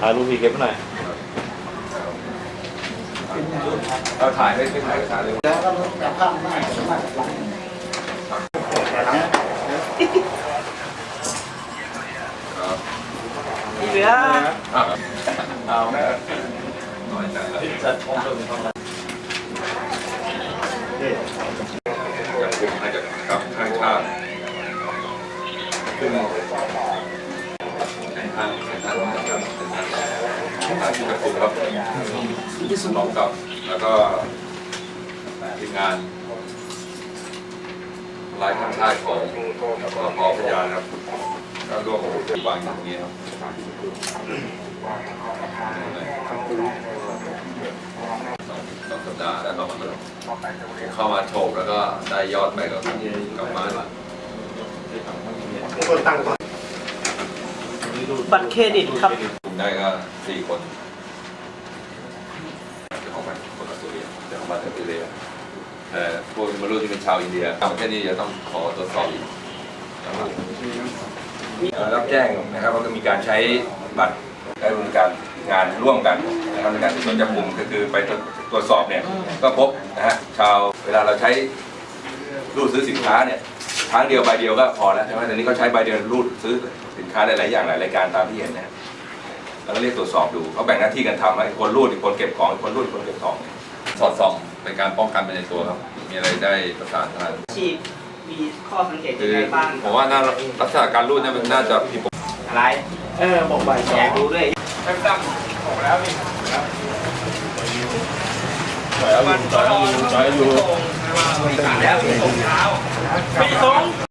ถ่ายรูปพี่เก็บไว้หน่อยเราถ่ายไม่ไม่ถ่ายถ่ายเลยแล้วก็จะข้ามหน้าจะมาหลังที่เหลือเอาแม่น้อยใจแล้วจัดพร้อมเริ่มเข้ามาอย่างกลุ่มให้กับกับข้างชาติขึ้นใน ทางในทางนะครับในทางที่จะกลุ่มครับสนองกับแล้วก็ทีมงานรายข้างชาติของสพพยานะครับก็ร่วมวางอย่างนี้ครับสองสองสัปดาห์ได้ประมาณนั้นเข้ามาโฉบแล้วก็ได้ยอดไปกับกลับบ้านคนตั้ง บัตรเครดิตครับกลุ่มได้ก็สี่คนเจ้าของบ้านคนออสเตรเลียเจ้าของบ้านออสเตรเลียแต่พวกมารู้ที่เป็นชาวอินเดียทำแค่นี้จะต้องขอตรวจสอบอีกนะครับเอ่อรับแจ้งนะครับว่าก็มีการใช้บัตรและดำเนินการงานร่วมกันนะครับในการสืบสวนจับกลุ่มก็คือไปตรวจสอบเนี่ยก็พบนะฮะชาวเวลาเราใช้รูดซื้อสินค้าเนี่ย ครั้งเดียวใบเดียวก็พอแล้วใช่ไหมแต่นี้เขาใช้ใบเดียวรูดซื้อสินค้าหลายๆอย่างหลายรายการตามที่เห็นนะฮะแล้วก็เรียกตรวจสอบดูเขาแบ่งหน้าที่กันทำให้คนรูดอีกคนเก็บของอีกคนรูดอีกคนเก็บของสอดส่องเป็นการป้องกันไปในตัวครับ มีอะไรได้ประสานทางชีพมีข้อสังเกตคืยังอไงบ้างผมว่าน่าลักษณะการรูดเนี่ยมันน่าจะผิดปกติอะไร เออบอกใบสอองยากรู้ด้วยจอยเอาอยู่จอยเอาอยู่จอยเอาอยู่ แล้วส่งเท้าไม่ส่ง